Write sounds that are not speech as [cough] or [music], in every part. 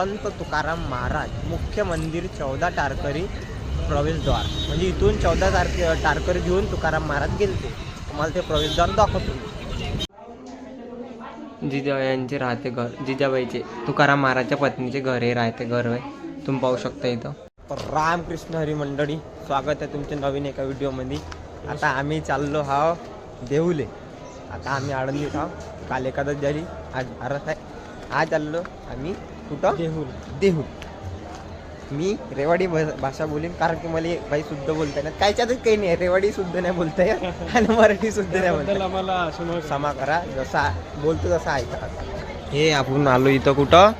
संत तुकाराम महाराज मुख्य मंदिर चौदा टारकरी प्रवेशद्वार. म्हणजे इथून चौदा तारखे टारकरी घेऊन तुकाराम महाराज गेलते. तुम्हाला ते प्रवेशद्वार दाखवतो जिजा यांचे राहते घर जिजाबाईचे तुकाराम महाराजच्या पत्नीचे घर हे राहते घर आहे तुम्ही पाहू शकता इथं. रामकृष्ण हरी मंडळी स्वागत आहे तुमच्या नवीन एका व्हिडिओमध्ये. आता आम्ही चाललो हा देहुले आता आम्ही आळंदीत आहो. काल एकादश झाली. आज भारत आहे. आज चाललो आम्ही कुठं? देहूल देहूल मी रेवाडी भा- भाषा बोलीन कारण की मला बाई शुद्ध बोलता येणार कायच्यातच काही नाही रेवाडी शुद्ध नाही बोलता येत [laughs] आणि मराठी शुद्ध नाही बोलता. आम्हाला क्षमा करा. जसा बोलतो तसा ऐका. हे आपण आलो इथं कुठं?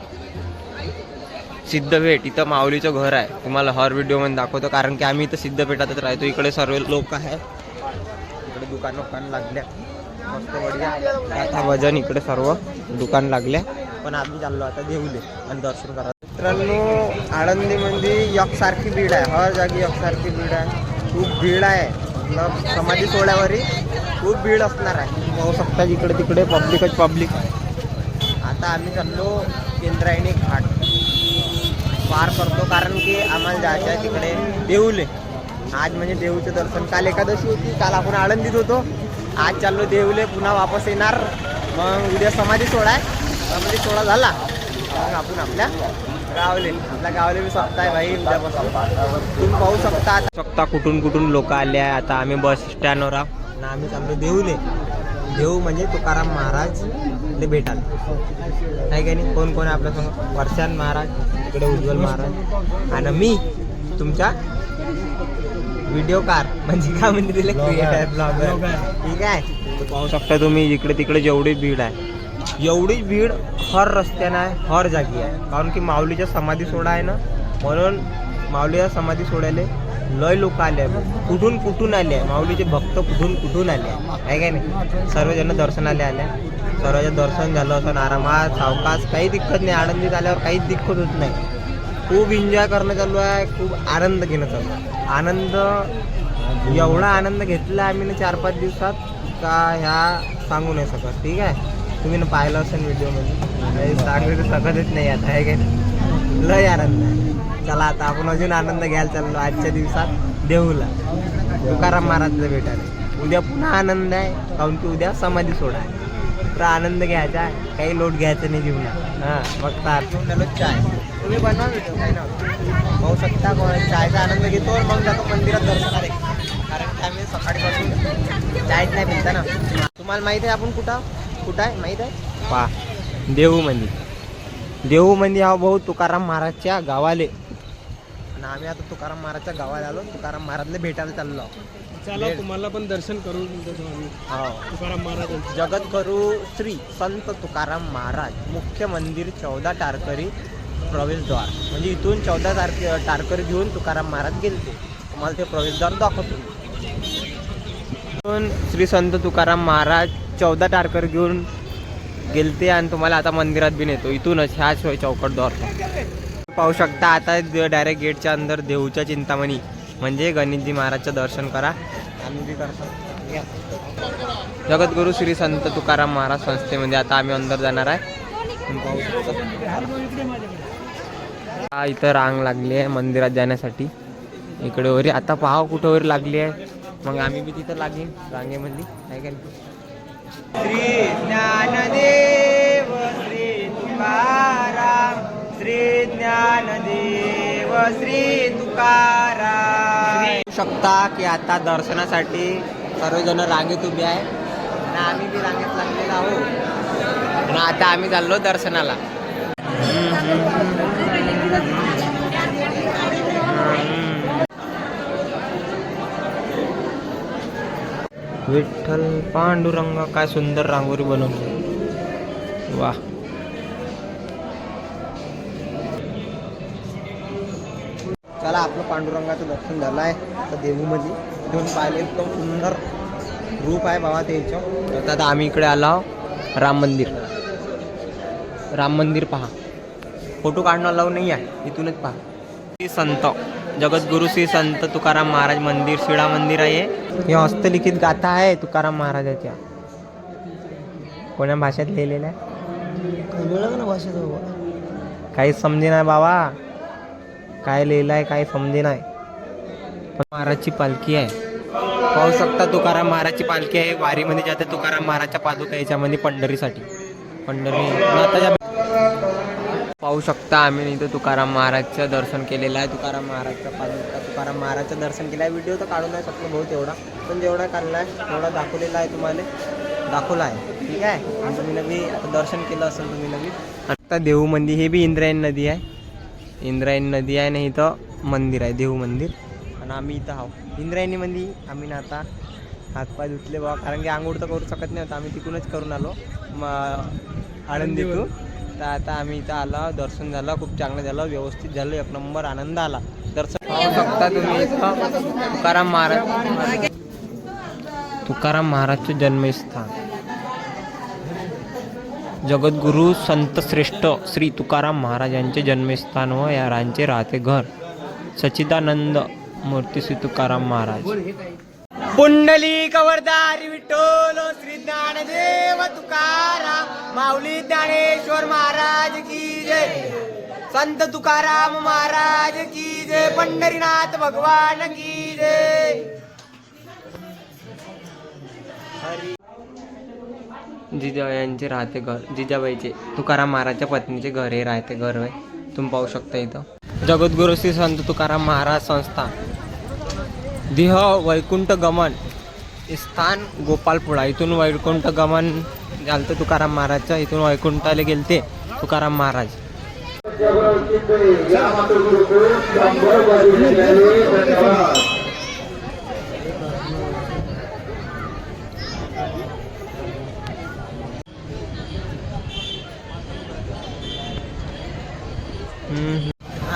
सिद्धपेठ इथं माऊलीचं घर आहे. तुम्हाला हर व्हिडिओमध्ये दाखवतो कारण की आम्ही इथं सिद्धपेठातच राहतो. इकडे सर्व लोक आहे. इकडे दुकान दुकान लागल्या. मस्त बढिया. आता वजन इकडे सर्व दुकान लागल्या. पण आम्ही चाललो आता देऊले आणि दर्शन करा मित्रांनो आळंदीमध्ये एकसारखी भीड आहे. हर जागी एकसारखी भीड आहे. खूप भीड आहे. मतलब समाधी सोहळ्यावरही खूप भीड असणार आहे. पाहू शकता इकडे तिकडे पब्लिकच पब्लिक आता आम्ही चाललो इंद्रायणी घाट. पार करतो कारण की आम्हाला जायचं आहे तिकडे देऊले. आज म्हणजे देऊचं दर्शन. काल एकादशी होती. काल आपण आळंदीत होतो. आज चाललो देऊले. पुन्हा वापस येणार. मग उद्या समाधी सोहळा आहे. समाधी सोहळा झाला. मग आपण आपल्या गावले. आपल्या गावले मी स्वतः आहे भाई उद्यापासून. तुम्ही पाहू शकता शकता कुठून कुठून लोक आले आहे आता आम्ही बस स्टँडवर आहोत. आणि आम्ही चाललो देऊले. देऊ म्हणजे तुकाराम महाराज ले भेटायला नाही का नाही? कोण कोण आहे आपल्यासमोर वर्षान महाराज इकडे उज्ज्वल महाराज. आणि मी तुमच्या व्हिडिओ कार म्हणजे काय म्हणते तिला? क्रिएटर ब्लॉगर ठीक आहे. पाहू शकता तुम्ही इकडे तिकडे जेवढी भीड आहे. एवढी भीड हर रस्त्यानं आहे हर जागी आहे. कारण की माऊलीच्या समाधी सोडा आहे ना? म्हणून माऊलीच्या समाधी सोडायला लय लोक आले आहे कुठून कुठून आले आहे माऊलीचे भक्त कुठून कुठून आले आहे आहे काय नाही? सर्वजण दर्शनाला आले सर्वजण दर्शन झालं असं आरामात सावकाश काही दिक्कत नाही. आनंदीत आल्यावर काहीच दिक्कत होत नाही. खूप एन्जॉय करणं चालू आहे. खूप आनंद घेणं चालू आहे. आनंद एवढा आनंद घेतला आम्ही ना चार पाच दिवसात का ह्या सांगू नाही शकत. ठीक आहे? तुम्ही ना पाहिलं असेल व्हिडिओमध्ये. सांगू तर नाही आता आहे काय? लय आनंद चला आता आपण अजून आनंद घ्यायला चाललो आजच्या दिवसात देहूला तुकाराम महाराजला भेटायला. उद्या पुन्हा आनंद आहे काऊन की उद्या समाधी सोडा आहे तर आनंद घ्यायचा आहे काही लोट घ्यायचं नाही जीवनात. हां बघता चाय. तुम्ही बनवा व्हिडिओ काही ना पाहू शकता चायचा आनंद घेतो मग जातो मंदिरात दर्शनाला कारण की आम्ही सकाळीपासून चायच नाही भेटता ना. तुम्हाला माहिती आहे आपण कुठं कुठं आहे माहीत आहे? पा देहू मंदिर देहू मंदिर हा भाऊ तुकाराम महाराजच्या गावाले. आणि आम्ही आता तुकाराम महाराजच्या गावाला आलो. तुकाराम महाराजला भेटायला चाललो. चला तुम्हाला पण दर्शन देतो आम्ही हो. तुकाराम महाराजांचं. जगद्गुरु श्री संत तुकाराम महाराज मुख्य मंदिर चौदा टारकरी प्रवेशद्वार म्हणजे इथून चौदा तारखे टारकरी घेऊन तुकाराम महाराज गेलते तुम्हाला ते प्रवेशद्वार दाखवतो श्री संत तुकाराम महाराज चौदा टारकर घेऊन गेलते आणि तुम्हाला आता मंदिरात बी नेतो इथूनच ह्या ह्याच चौकटद्वार पाहू शकता आता डायरेक्ट गेटच्या अंदर देऊच्या चिंतामणी. म्हणजे गणेशजी महाराजचं दर्शन करा. आम्ही बी करतो जगद्गुरु श्री संत तुकाराम महाराज संस्थेमध्ये आता आम्ही अंदर जाणार आहे. पाहू शकता. इथं रांग लागली आहे मंदिरात जाण्यासाठी. इकडे वरी आता पहा कुठं वरी लागली आहे. मग आम्ही बी तिथं लागेन रांगेमध्ये आहे का नाही? श्री ज्ञानदेव श्री तुकाराम श्री ज्ञानदेव श्री तुकाराम. शकता की आता दर्शनासाठी सर्वजण रांगेत उभे आहे? आणि आम्ही बी रांगेत लागलेलो आहोत. आणि आता आम्ही चाललो दर्शनाला. विठ्ठल पांडुरंग काय सुंदर रांगोळी बनवली. वा चला आपलं पांडुरंगाचं दर्शन झालं आहे. आता देहूमध्ये घेऊन पाहिले एकदम सुंदर रूप आहे बाबा त्याचं तर आता आम्ही इकडे आलो राम मंदिर. राम मंदिर पहा. फोटो काढणं अलाव नाही आहे. इथूनच पहा. संत. जगद्गुरु श्री संत तुकाराम महाराज मंदिर शिळा मंदिर आहे हे. हस्तलिखित गाथा आहे तुकाराम महाराजाच्या. कोण्या भाषेत लिहिलेलं आहे? ना भाषेत काहीच समजे नाही बाबा. काय लिहिलं आहे काय समजे नाही. महाराजची पालखी आहे. पाहू शकता तुकाराम महाराजची पालखी आहे. वारीमध्ये जाते तुकाराम महाराजच्या पादुका याच्यामध्ये पंढरीसाठी. पंढरी नाताच्या पाहू शकता आम्ही इथं तुकाराम महाराजचं दर्शन केलेलं आहे. तुकाराम महाराजच्या पादुका तुकाराम महाराजचं दर्शन केलं आहे. व्हिडिओ तर काढू नाही शकतो भाऊ तेवढा पण जेवढा काढला आहे तेवढा दाखवलेला आहे तुम्हाला. दाखवला आहे. ठीक आहे? तुम्ही नवी आता दर्शन केलं असेल तुम्ही नवी. आता देहू मंदिर हे बी इंद्रायणी नदी आहे. इंद्रायणी नदी आहे आणि इथं मंदिर आहे देहू मंदिर. आणि आम्ही इथं आहो इंद्रायणी मंदिर आम्ही ना आता हातपाय धुतले बा कारण की आंघोळ तर करू शकत नाही होतं. आम्ही तिकूनच करून आलो. मग आळंदीतून. तर आता आम्ही इथं आलो दर्शन झालं खूप चांगलं झालं व्यवस्थित झालं. एक नंबर आनंद आला. दर्शन पाहू शकता तुम्ही इथं तुकाराम महाराज. तुकाराम महाराजचं जन्मस्थान. जगद्गुरु संत श्रेष्ठ श्री तुकाराम महाराज यांचे जन्मस्थान व या रांचे राहते घर. सच्चिदानंद मूर्ती श्री तुकाराम महाराज. पुंडली कवरदारी विठ्ठल श्री ज्ञानदेव तुकाराम. माऊली ज्ञानेश्वर महाराज की जय. संत तुकाराम महाराज की जय. पंढरीनाथ भगवान की जय. जिजा यांचे राहते घर जिजाबाईचे तुकाराम महाराजच्या पत्नीचे घर हे राहते घर आहे तुम्ही पाहू शकता इथं. जगद्गुरु श्री संत तुकाराम महाराज संस्थान देह वैकुंठ गमन स्थान गोपालपुळा इथून वैकुंठ गमन घालतो तुकाराम महाराजचं इथून वैकुंठाला गेलते तुकाराम महाराज.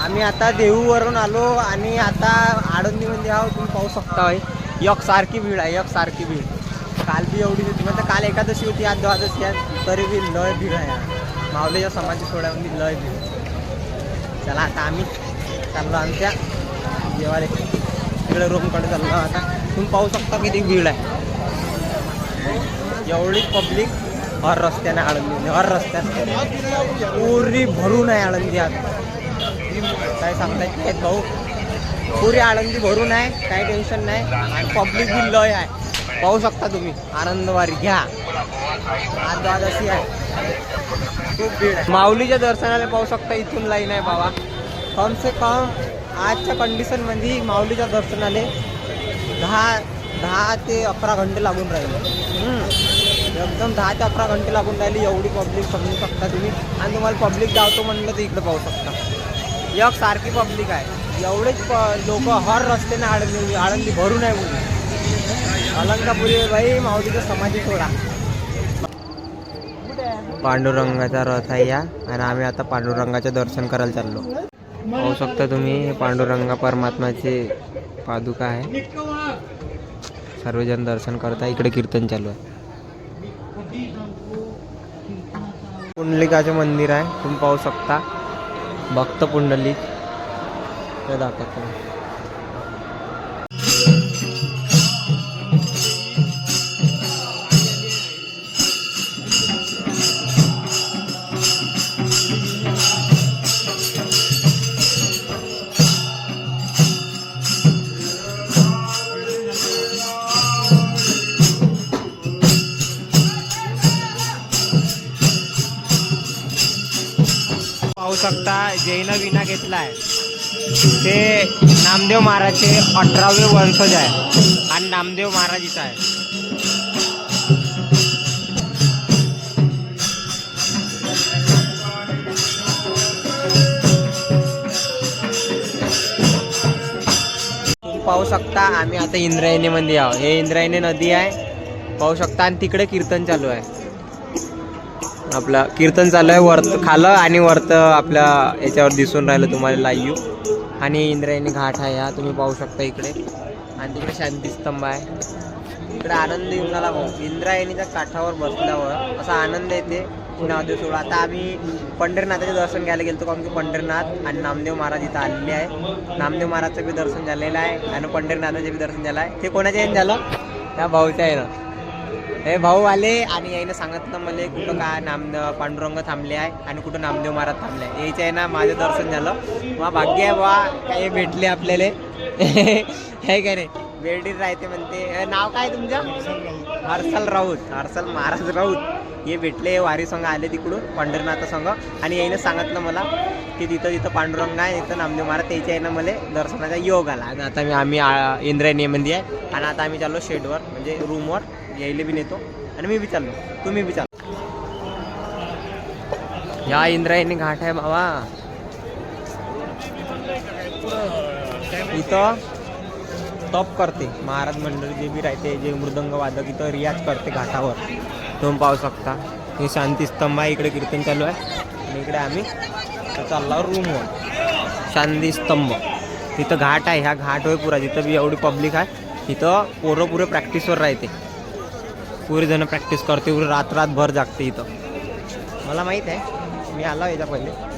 आम्ही आता देहूवरून आलो आणि आता आळंदीमध्ये आहोत. तुम्ही पाहू शकता एक सारखी भीड आहे एक सारखी भीड काल बी एवढी होती. म्हणजे काल एकादशी होती आज द्वादशी आहे. तरी बी लय भीड आहे. आज. माऊलीच्या समाधी सोहळ्यामध्ये लय भीड चला आता आम्ही चाललो आमच्या जेवायला तिकडे रूमकडे चाललो आता. तुम्ही पाहू शकता किती भीड आहे. एवढी पब्लिक हर रस्त्याने आळंदी हर रस्त्यात पुरी भरून आहे आळंदी आता काय सांगता येत भाऊ. पुरी आळंदी भरून आहे. काही टेन्शन नाही. आणि पब्लिक बी लय आहे. पाहू शकता तुम्ही. आनंदवारी घ्या. आज अशी आहे. खूप भीड आहे. माऊलीच्या दर्शनाला पाहू शकता इथून लाईन आहे बाबा. कम से कम आजच्या कंडिशनमध्ये माऊलीच्या दर्शनाले दहा दहा ते अकरा घंटे लागून राहिले. एकदम दहा ते अकरा घंटे लागून राहिली. एवढी पब्लिक समजू शकता तुम्ही. आणि तुम्हाला पब्लिक जावतो म्हणलं तर इकडे पाहू शकता. एक सारखी पब्लिक आहे. एवढेच लोक हर रस्त्याने आळंदी आळंदी भरून आहे पुरी अलंकापुरी बाई माऊलीचा समाधी सोडा पांडुरंगाचा रथ आहे या आणि आम्ही आता पांडुरंगाचे दर्शन करायला चाललो. पाहू शकता तुम्ही पांडुरंगा परमात्माचे पादुका आहे. सर्वजण दर्शन करता इकडे कीर्तन चालू आहे. पुंडलिकाचे मंदिर आहे तुम्ही पाहू शकता. भक्त पुंडलिक. ते दाखवतो. पाहू शकता जैन विना घेतलाय. ते नामदेव महाराजचे अठरावे वंशज आहे आणि नामदेव महाराजीचा आहे. पाहू शकता आम्ही आता इंद्रायणी मध्ये आहोत. हे इंद्रायणी नदी आहे. पाहू शकता आणि तिकडे कीर्तन चालू आहे. आपलं कीर्तन चालू आहे वरत खालं आणि वरत आपल्या याच्यावर दिसून राहिलं तुम्हाला लाईव आणि इंद्रायणी घाट आहे हा तुम्ही पाहू शकता इकडे. आणि तिकडे शांतीस्तंभ आहे. इकडे आनंद येऊन आला भाऊ इंद्रायणीच्या काठावर बसल्यावर असा आनंद येते. नामदेव सोडा. आता आम्ही पंढरीनाथाचे दर्शन घ्यायला गेलो कारण की पंढरीनाथ आणि नामदेव महाराज इथं आलेले आहे. नामदेव महाराजचं बी दर्शन झालेलं आहे आणि पंढरीनाथाचे बी दर्शन झालं आहे. ते कोणाच्या येईन झालं? त्या भाऊच्या येणं हे भाऊ आले आणि यायनं सांगितलं मला कुठं काय नाम पांडुरंग थांबले आहे आणि कुठं नामदेव महाराज थांबले आहे. यायचं आहे ना माझं दर्शन झालं. मग भाग्य आहे बा काही भेटले आपल्याला. [laughs] हे काय नाही बेर्डीत राहते म्हणते. नाव काय तुमचं? हर्षल राऊत हर्षल महाराज राऊत. हे भेटले वारी संघ आले तिकडून पंढरनाथ संघ. आणि यायनं सांगितलं मला की तिथं तिथं पांडुरंग आहे इथं नामदेव महाराज. त्याच्या यानं मला दर्शनाचा योग आला. आणि आता मी आम्ही इंद्रायणीमध्ये आहे. आणि आता आम्ही चाललो शेडवर म्हणजे रूमवर यायला बी नेतो आणि मी बी चाललो. तुम्ही बी चाललो या इंद्रायणी घाट आहे बाबा. इथं तप करते. महाराज मंडळी जे बी राहते जे मृदंग वादक इथं रियाज करते घाटावर. तुम्ही पाहू शकता. हे शांती स्तंभ आहे. इकडे कीर्तन चालू आहे. आणि इकडे आम्ही चालला रूमवर शांती स्तंभ. तिथं घाट आहे. ह्या घाट होय पुरा. जिथं बी एवढी पब्लिक आहे तिथं पोरं पुरे प्रॅक्टिसवर राहते. पुरे जण प्रॅक्टिस करते पुरे रात रातभर जागते इथं. मला माहीत आहे. मी आलो याच्या पहिले.